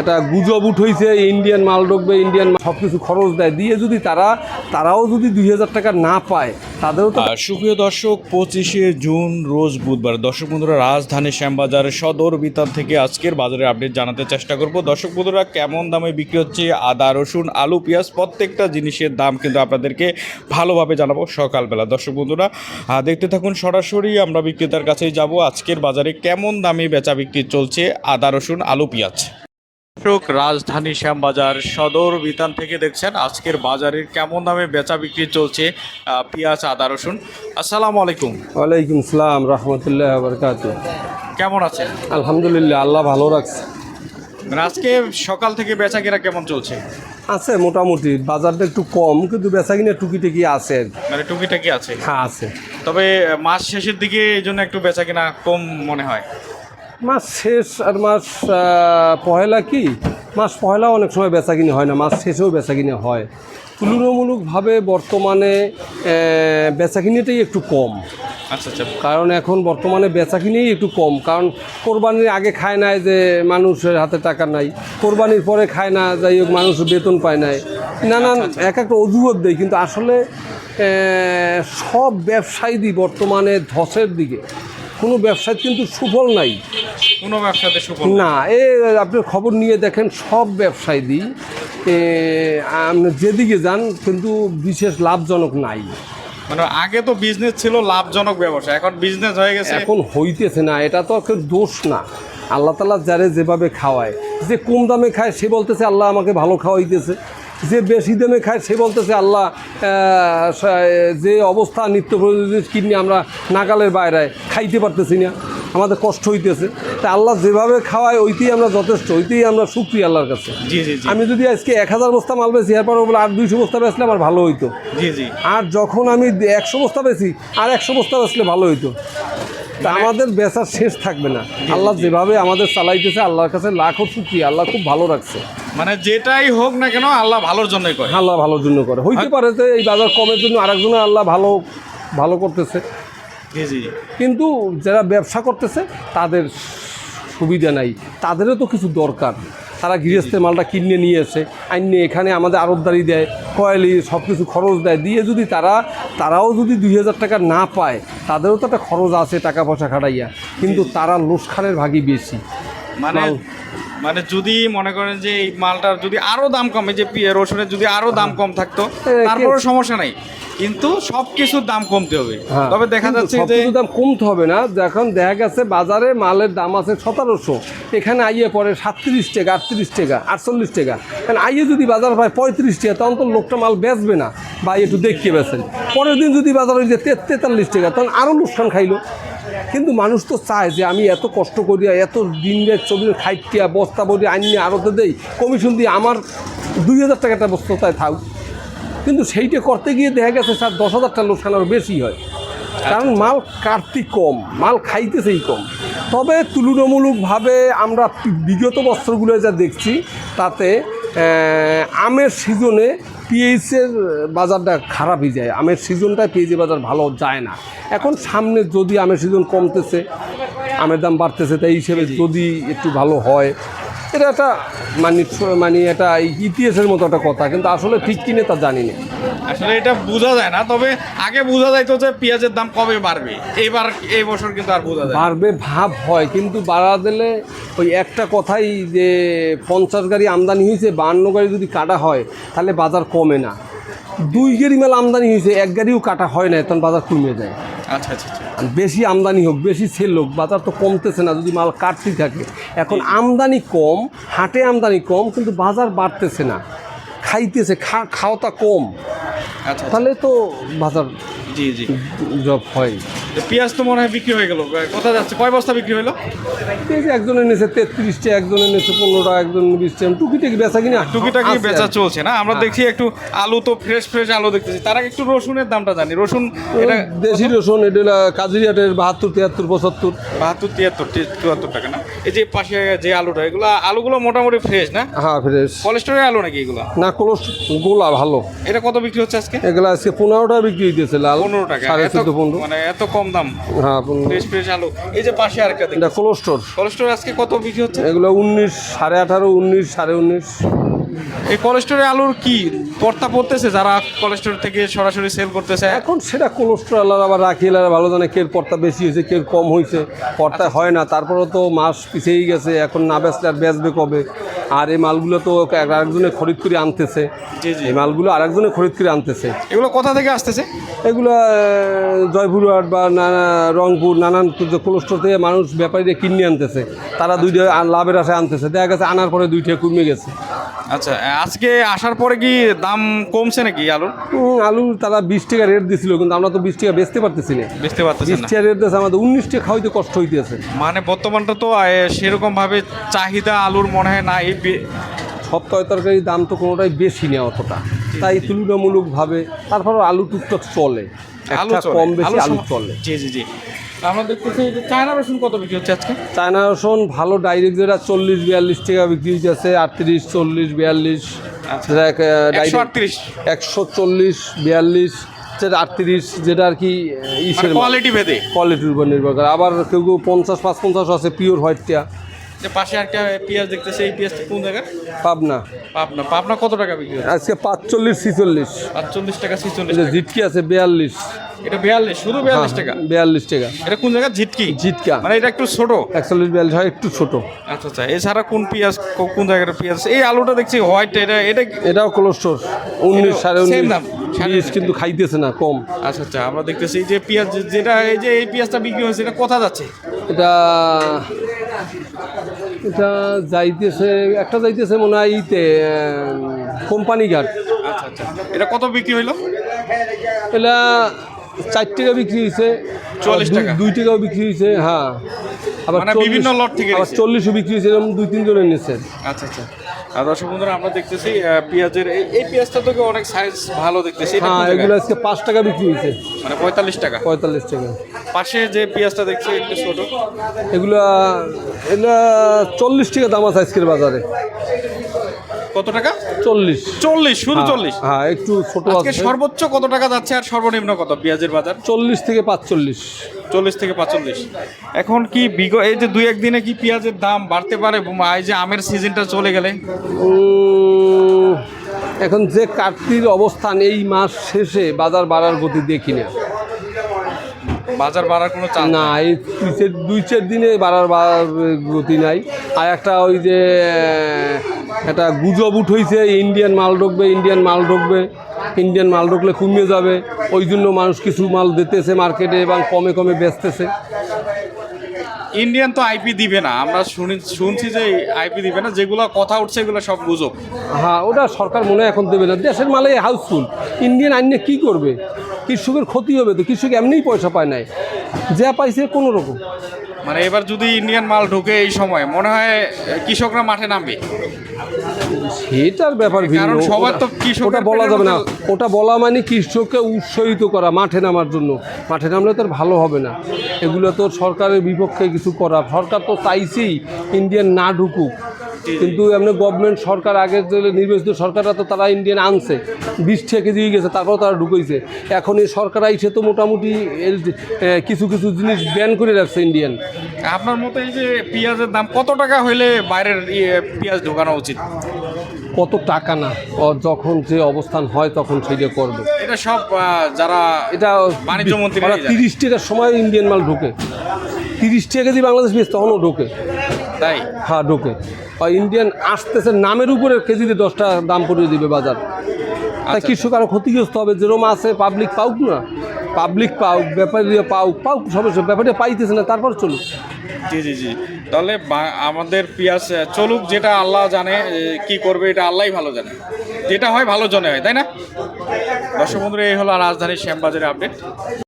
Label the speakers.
Speaker 1: একটা গুজব উঠইছে ইন্ডিয়ান মাল ঢুকবে ইন্ডিয়ান সব কিছু খরচ দেয়। দিয়ে যদি তারা, তারাও যদি দুই হাজার টাকা না পায়, তাদেরও তো
Speaker 2: সুপ্রিয় দর্শক, পঁচিশে জুন, রোজ বুধবার। দর্শক বন্ধুরা, রাজধানী শ্যামবাজারের সদর বিতান থেকে আজকের বাজারের আপডেট জানাতে চেষ্টা করব। দর্শক বন্ধুরা, কেমন দামে বিক্রি হচ্ছে? আদা, রসুন, আলু, পেঁয়াজ, প্রত্যেকটা জিনিসের দাম কিন্তু আপনাদেরকে ভালোভাবে জানাব সকালবেলা। দর্শক বন্ধুরা দেখতে থাকুন সরাসরি, আমরা বিক্রেতার কাছেই যাব। আজকের বাজারে কেমন দামে বেচা বিক্রি চলছে? আদা, রসুন, আলু, পেঁয়াজ। দর্শক রাজধানী শ্যামবাজার সদর বিতান থেকে দেখছেন আজকের বাজারের কেমন দামে বেচা বিক্রি চলছে পেঁয়াজ আদা রসুন। আসসালামু আলাইকুম।
Speaker 1: ওয়ালাইকুম সালাম রহমতুল্লাহ বরকাত
Speaker 2: কেমন আছেন?
Speaker 1: আলহামদুলিল্লাহ আল্লাহ ভালো রাখছে।
Speaker 2: মানে আজকে সকাল থেকে বেচা কেনা কেমন চলছে?
Speaker 1: আছে মোটামুটি বাজারটা একটু কম কিন্তু বেচা কিনে টুকিটাকি আছে।
Speaker 2: মানে টুকিটাকি আছে।
Speaker 1: হ্যাঁ আছে।
Speaker 2: তবে মাস শেষের দিকে এই জন্য একটু বেচা কেনা কম মনে হয়।
Speaker 1: মাস শেষ আর মাস আহ, পহেলা কি? মাস পহেলা অনেক সময় বেচা কিনে হয় না মাস শেষেও বেচা কিনে হয়। তুলনামূলকভাবে বর্তমানে বেচা কিনেটাই একটু কম।
Speaker 2: আচ্ছা আচ্ছা।
Speaker 1: কারণ এখন বর্তমানে বেচা কিনেই একটু কম। কারণ কোরবানির আগে খায় না যে মানুষের হাতে টাকা নাই কোরবানির পরে খায় না যাই হোক মানুষ বেতন পায় নাই। নানান এক একটা অজুহাত দেয় কিন্তু আসলে সব ব্যবসায়ীই বর্তমানে ধসের দিকে। কোনো ব্যবসায় কিন্তু সুফল নাই।
Speaker 2: কোনো ব্যবসাতে সুফল
Speaker 1: না এ আপনি খবর নিয়ে দেখেন সব ব্যবসায়ী আপনি যেদিকে যান কিন্তু বিশেষ লাভজনক নাই।
Speaker 2: মানে আগে তো বিজনেস ছিল লাভজনক ব্যবসা এখন বিজনেস হয়ে গেছে।
Speaker 1: এখন হইতেছে না এটা তো কেউ দোষ না। আল্লাহ তালা যারে যেভাবে খাওয়ায় যে কম দামে খায় সে বলতেছে আল্লাহ আমাকে ভালো খাওয়াইতেছে। যে বেশি দামে খায় সে বলতেছে আল্লাহ যে অবস্থা নিত্য প্রয়োজনীয় কিনে আমরা নাগালের বাইরে খাইতে পারতেছি না আমাদের কষ্ট হইতেছে। তা আল্লাহ যেভাবে খাওয়ায় ওইতেই আমরা যথেষ্ট ওইতেই আমরা সুক্রিয়া আল্লাহর কাছে। আমি যদি আজকে এক হাজার বস্তা মাল বেশি এরপর বলে আর দুইশো বস্তা বেচলে আমার ভালো হইতো। আর যখন আমি একশো বস্তা বেশি আর একশো বস্তা বেচলে ভালো হইতো। তা আমাদের বেচার শেষ থাকবে না। আল্লাহ যেভাবে আমাদের চালাইতেছে আল্লাহর কাছে লাখো সুখী আল্লাহ খুব ভালো রাখছে।
Speaker 2: মানে যেটাই হোক না কেন আল্লাহ ভালোর জন্যই করে।
Speaker 1: আল্লাহ ভালোর জন্য করে। হইতে পারে যে এই বাজার কমের জন্য আরেকজনে আল্লাহ ভালো ভালো করতেছে। কিন্তু যারা ব্যবসা করতেছে তাদের সুবিধা নাই। তাদেরও তো কিছু দরকার। তারা গৃহস্থের মালটা কিনে নিয়ে এসে আইনে এখানে আমাদের আরতদারি দেয় কয়েলি সব কিছু খরচ দেয়। দিয়ে যদি তারা তারাও যদি দুই হাজার টাকা না পায় তাদেরও তো একটা খরচ আছে টাকা পয়সা খাটাইয়া। কিন্তু তারা লোসখানের ভাগই বেশি।
Speaker 2: মানে মানে যদি মনে করেন যে এই মালটার যদি আরও দাম কমে যে রসুনের যদি আরও দাম কম থাকতো তারপরে সমস্যা নাই। কিন্তু সব কিছুর দাম কমতে হবে।
Speaker 1: হ্যাঁ,
Speaker 2: তবে দেখা যাচ্ছে যে
Speaker 1: দাম কমতে হবে না। যখন দেখা গেছে বাজারে মালের দাম আছে সতেরোশো। এখানে আইয়ে পরে সাতত্রিশ টাকা আটত্রিশ টাকা আটচল্লিশ টাকা। কারণ আইয়ে যদি বাজার পায় পঁয়ত্রিশ টাকা তখন তো লোকটা মাল বেচবে না। বা একটু দেখিয়ে বেচেন পরের দিন যদি বাজার হয়ে যায় তেতাল্লিশ টাকা তখন আরও লোকসান খাইলো। কিন্তু মানুষ তো চায় যে আমি এত কষ্ট করিয়া এত দিন রাত ছবি খাইটিয়া বস্তা বডি আনিয়ে আরতে দেই কমিশন দিয়ে আমার দুই হাজার টাকাটা বস্তায় থাক। কিন্তু সেইটা করতে গিয়ে দেখা গেছে স্যার দশ হাজার টাকা লোকসান আরও বেশি হয়। কারণ মাল কাটতি কম মাল খাইতেছেই কম। তবে তুলনামূলকভাবে আমরা বিগত বস্ত্রগুলো যা দেখছি তাতে আমের সিজনে পিএইচের বাজারটা খারাপই যায়। আমের সিজনটায় পিএইচের বাজার ভালো যায় না। এখন সামনে যদি আমের সিজন কমতেছে, আমের দাম বাড়তেছে, তাই হিসেবে যদি একটু ভালো হয়, এটা একটা মানে মানে এটা ইতিহাসের মতো একটা কথা। কিন্তু আসলে ঠিক কিনে তা জানি না।
Speaker 2: আসলে এটা বোঝা যায় না তবে আগে বোঝা যাইতো যে পেঁয়াজের দাম কবে বাড়বে। এবার এই বছর কিন্তু আর বোঝা যায়
Speaker 1: বাড়বে ভাব হয় কিন্তু বাড়া দিলে ওই একটা কথাই যে পঞ্চাশ গাড়ি আমদানি হয়েছে বান্ন গাড়ি যদি কাটা হয় তাহলে বাজার কমে না। দুই গাড়ি মেলা আমদানি হয়েছে এক গাড়িও কাটা হয় না তখন বাজার কমে যায়।
Speaker 2: আচ্ছা আচ্ছা আচ্ছা।
Speaker 1: বেশি আমদানি হোক বেশি সেল হোক বাজার তো কমতেছে না যদি মাল কাটতেই থাকে। এখন আমদানি কম হাটে আমদানি কম কিন্তু বাজার বাড়তেছে না। খাইতেছে খা খাওয়াটা কম
Speaker 2: আচ্ছা আচ্ছা।
Speaker 1: তাহলে তো বাজার
Speaker 2: জি জি।
Speaker 1: জব হয়।
Speaker 2: পেঁয়াজ তো মনে হয় বিক্রি হয়ে গেল। কোথায় যাচ্ছে? কয় বস্তা বিক্রি হলো?
Speaker 1: একজনের নিচে তেত্রিশটা একজনের নিচে পনেরোটা একজন বিশ টাকা টুকিটাকি বেচা কিনা?
Speaker 2: টুকিটাকি বেচা চলছে না? আমরা দেখছি একটু আলু তো ফ্রেশ ফ্রেশ আলু দেখতেছি। তার আগে একটু রসুনের দামটা জানি। রসুন এটা
Speaker 1: দেশি রসুন এটা কাজুরিয়াটের বাহাত্তর তিয়াত্তর পঁচাত্তর।
Speaker 2: বাহাত্তর তিয়াত্তর চুয়াত্তর টাকা না? এই যে পাশে যে আলুটা এগুলো আলুগুলো মোটামুটি ফ্রেশ না?
Speaker 1: হ্যাঁ ফ্রেশ
Speaker 2: কোলেস্টোরের আলু নাকি এগুলো?
Speaker 1: না কলস গোলা ভালো।
Speaker 2: এটা কত বিক্রি হচ্ছে আজকে?
Speaker 1: এগুলো আজকে পনেরোটা বিক্রি হইতেছে লাল।
Speaker 2: পনেরো টাকা।
Speaker 1: সাড়ে
Speaker 2: এত-
Speaker 1: চোদ্দ, পনেরো।
Speaker 2: মানে এত কম দাম।
Speaker 1: হ্যাঁ
Speaker 2: ফ্রেশ ফ্রেশ আলু। এই যে পাশে আরেকটা দেখি।
Speaker 1: এটা কোলেস্টোর
Speaker 2: কোলেস্টোর আজকে কত বিক্রি হচ্ছে?
Speaker 1: এগুলো উনিশ সাড়ে আঠারো উনিশ সাড়ে উনিশ।
Speaker 2: এই কোলেস্টোরে আলুর কি পর্তা পড়তেছে যারা কোলেস্টোর থেকে সরাসরি সেল করতেছে।
Speaker 1: এখন সেটা কোলেস্ট্রল আবার রাখি এলারা ভালো জানে কের পর্তা বেশি হয়েছে কের কম হয়েছে। পর্তা হয় না তারপরেও তো মাস পিছিয়েই গেছে এখন না বেচলে আর বেচবে কবে? আর এই মালগুলো তো আরেকজনে খরিদ করে আনতেছে। এই মালগুলো আরেকজনে খরিদ করে আনতেছে।
Speaker 2: এগুলো কোথা থেকে আসতেছে?
Speaker 1: এগুলো জয়পুরহাট বা নানা রংপুর নানান কোলেস্ট্রল থেকে মানুষ ব্যাপারীরা কিনে আনতেছে। তারা দুইটা লাভের আশায় আনতেছে। দেখা গেছে আনার পরে দুইটা কমে গেছে।
Speaker 2: আচ্ছা আজকে আসার পরে কি দাম কমছে নাকি আলুর
Speaker 1: আলু তারা বিশ টাকা রেট দিছিল কিন্তু আমরা তো বিশ টাকা বেচতে পারতেছি না।
Speaker 2: বুঝতে পারতেছেন
Speaker 1: বিশ টাকা রেট দিয়েছে আমাদের উনিশ টাকা খাওয়াইতে কষ্ট হইতেছে।
Speaker 2: মানে বর্তমানটা তো সেরকম ভাবে চাহিদা আলুর মনে হয় না এই বে-
Speaker 1: সব তরকারির দাম তো কোনোটাই বেশি নেই অতটা। তাই তুলনামূলকভাবে তারপরও আলু টুকটাক চলে।
Speaker 2: আলু
Speaker 1: কম বেশি
Speaker 2: আলু
Speaker 1: চলে।
Speaker 2: জি জি জি। আমরা দেখতেছি যে চায়না রসুন কত বিক্রি হচ্ছে আজকে?
Speaker 1: চায়না রসুন ভালো ডাইরেক্ট যেটা চল্লিশ বিয়াল্লিশ টাকা বিক্রি হচ্ছে আটত্রিশ চল্লিশ বিয়াল্লিশ।
Speaker 2: একশো আটত্রিশ।
Speaker 1: একশো চল্লিশ বিয়াল্লিশ যেটা আটত্রিশ যেটা আর কি
Speaker 2: কোয়ালিটি ভেদে।
Speaker 1: কোয়ালিটির উপর নির্ভর করে। আবার কেউ কেউ পঞ্চাশ পাঁচ পঞ্চাশ আছে পিওর হোয়াইটটা
Speaker 2: যে পাশে একটা পেঁয়াজ দেখতেছে এই পেঁয়াজটা কোন জায়গার?
Speaker 1: পাবনা।
Speaker 2: পাবনা। পাবনা কত টাকা বিক্রি হচ্ছে?
Speaker 1: আজকে পাঁচচল্লিশ ছিচল্লিশ।
Speaker 2: আটচল্লিশ টাকা ছিচল্লিশ
Speaker 1: এটা
Speaker 2: টাকা।
Speaker 1: জিটকি আছে বিয়াল্লিশ।
Speaker 2: এটা বিয়াল্লিশ শুধু বিয়াল্লিশ টাকা?
Speaker 1: বিয়াল্লিশ টাকা।
Speaker 2: এটা কোন জায়গা ঝিটকি?
Speaker 1: জিটকা
Speaker 2: মানে এটা একটু ছোট?
Speaker 1: একচল্লিশ বিয়াল্লিশ হয় একটু ছোট।
Speaker 2: আচ্ছা আচ্ছা। এছাড়া কোন পেঁয়াজ কোন জায়গার পেঁয়াজ এই আলুটা দেখছি হোয়াইট এটা এটা
Speaker 1: এটাও কোলেস্টোর। উনিশ সাড়ে উনিশ।
Speaker 2: দাম, সাড়ে
Speaker 1: কিন্তু খাইতেছে না কম।
Speaker 2: আচ্ছা আচ্ছা। আমরা দেখতেছি যে পেঁয়াজ যেটা এই যে এই পেঁয়াজটা বিক্রি হয়েছে এটা কোথা যাচ্ছে?
Speaker 1: এটা এটা যাইতেছে একটা যাইতেছে মনে হয় ইতে কোম্পানি ঘাট।
Speaker 2: আচ্ছা আচ্ছা। এটা কত বিক্রি হইল?
Speaker 1: এটা চার টাকা বিক্রি হয়েছে চল্লিশ
Speaker 2: টাকা।
Speaker 1: দুই টাকাও বিক্রি হয়েছে হ্যাঁ। আবার
Speaker 2: মানে
Speaker 1: 40
Speaker 2: বিভিন্ন লট থেকে
Speaker 1: আবার চল্লিশও বিক্রি হয়েছে এরকম দুই তিনজনের নিচ্ছে
Speaker 2: আচ্ছা আচ্ছা। আর দর্শক বন্ধুরা আমরা দেখতেছি পেঁয়াজের এই- পেঁয়াজটা তো অনেক সাইজ ভালো দেখতেছি
Speaker 1: হ্যাঁ এগুলো আজকে পাঁচ টাকা বিক্রি হয়েছে।
Speaker 2: মানে পঁয়তাল্লিশ টাকা।
Speaker 1: পঁয়তাল্লিশ টাকা।
Speaker 2: পাশে যে পেঁয়াজটা দেখছি একটু ছোট।
Speaker 1: এগুলা এগুলা চল্লিশ টাকা দাম আছে আজকের বাজারে।
Speaker 2: কত টাকা?
Speaker 1: চল্লিশ।
Speaker 2: চল্লিশ শুধু চল্লিশ?
Speaker 1: হ্যাঁ একটু ছোট
Speaker 2: আজকে সর্বোচ্চ কত টাকা যাচ্ছে আর সর্বনিম্ন কত পেঁয়াজের বাজার?
Speaker 1: চল্লিশ থেকে পাঁচচল্লিশ।
Speaker 2: চল্লিশ থেকে পাঁচচল্লিশ। এখন কি বিগ এই যে দুই একদিনে কি পেঁয়াজের দাম বাড়তে পারে? এই যে আমের সিজনটা চলে গেলে।
Speaker 1: এখন যে কাটতির অবস্থান এই মাস শেষে বাজার বাড়ার গতি দেখি না।
Speaker 2: বাজার বাড়ার কোনো চান্স
Speaker 1: না এই দুই চার- দুই চার দিনে বাড়ার বাড়ার গতি নাই। আর একটা ওই যে একটা গুজব উঠেছে ইন্ডিয়ান মাল ঢুকবে ইন্ডিয়ান মাল ঢুকবে ইন্ডিয়ান মাল ঢুকলে কমিয়ে যাবে ওই জন্য মানুষ কিছু মাল দিতেছে মার্কেটে এবং কমে কমে বেচতেছে।
Speaker 2: ইন্ডিয়ান তো আইপি দিবে না আমরা শুনি শুনছি যে আইপি দিবে না যেগুলো কথা উঠছে এগুলো সব গুজব।
Speaker 1: হ্যাঁ ওটা সরকার মনে হয় এখন দেবে না। দেশের মালে হাউসফুল। ইন্ডিয়ান আইনে কি করবে? কৃষকের ক্ষতি হবে তো কৃষক এমনিই পয়সা পায় নাই। যা পাইছে কোনো রকম
Speaker 2: মানে এবার যদি ইন্ডিয়ান মাল ঢুকে এই সময় মনে হয় কৃষকরা মাঠে নামবে।
Speaker 1: সেটার ব্যাপার ভিন্ন।
Speaker 2: কারণ সবার তো
Speaker 1: ওটা- বলা যাবে না। ওটা বলা মানে কৃষককে উৎসাহিত করা মাঠে নামার জন্য। মাঠে নামলে তো ভালো হবে না। এগুলো তো সরকারের বিপক্ষে কিছু করা সরকার তো চাইছেই ইন্ডিয়ান না ঢুকুক। কিন্তু এমনি গভর্নমেন্ট সরকার আগের যে নির্বাচিত সরকাররা তো তারা ইন্ডিয়ান আনছে। বিশ কেজি হয়ে গেছে তারপর তারা ঢুকেছে এখন এই সরকার আইসে তো মোটামুটি কিছু কিছু জিনিস ব্যান করে রাখছে ইন্ডিয়ান
Speaker 2: আপনার মতো এই যে পেঁয়াজের দাম কত টাকা হইলে বাইরের ইয়ে পেঁয়াজ ঢোকানো উচিত?
Speaker 1: কত টাকা না যখন যে অবস্থান হয় তখন সেইটা করবে।
Speaker 2: এটা সব যারা
Speaker 1: এটা
Speaker 2: বাণিজ্য মন্ত্রীরাই
Speaker 1: ওরা তিরিশ টাকার সময় ইন্ডিয়ান মাল ঢোকে। তিরিশ টাকা কেজি বাংলাদেশ বেশ তখনও ঢোকে।
Speaker 2: তাই?
Speaker 1: হ্যাঁ ঢোকে। ইন্ডিয়ান আসতেছে নামের উপরে কেজিতে দশটা দাম পড়িয়ে দিবে বাজার। তাই
Speaker 2: আচ্ছা।
Speaker 1: কৃষক আরও ক্ষতিগ্রস্ত হবে যেরকম আছে পাবলিক পাউক না। পাবলিক পাউক ব্যাপারীরা পাউক পাউক সমস্যা ব্যাপারীরা পাইতেছে না তারপর চলুক।
Speaker 2: জি জি জি। তাহলে আমাদের পেঁয়াজ আহ, চলুক যেটা আল্লাহ জানে কি করবে এটা আল্লাহই ভালো জানে। যেটা হয় ভালো জনে হয় তাই না? দর্শক বন্ধুরা এই হলো রাজধানীর শ্যামবাজারের আপডেট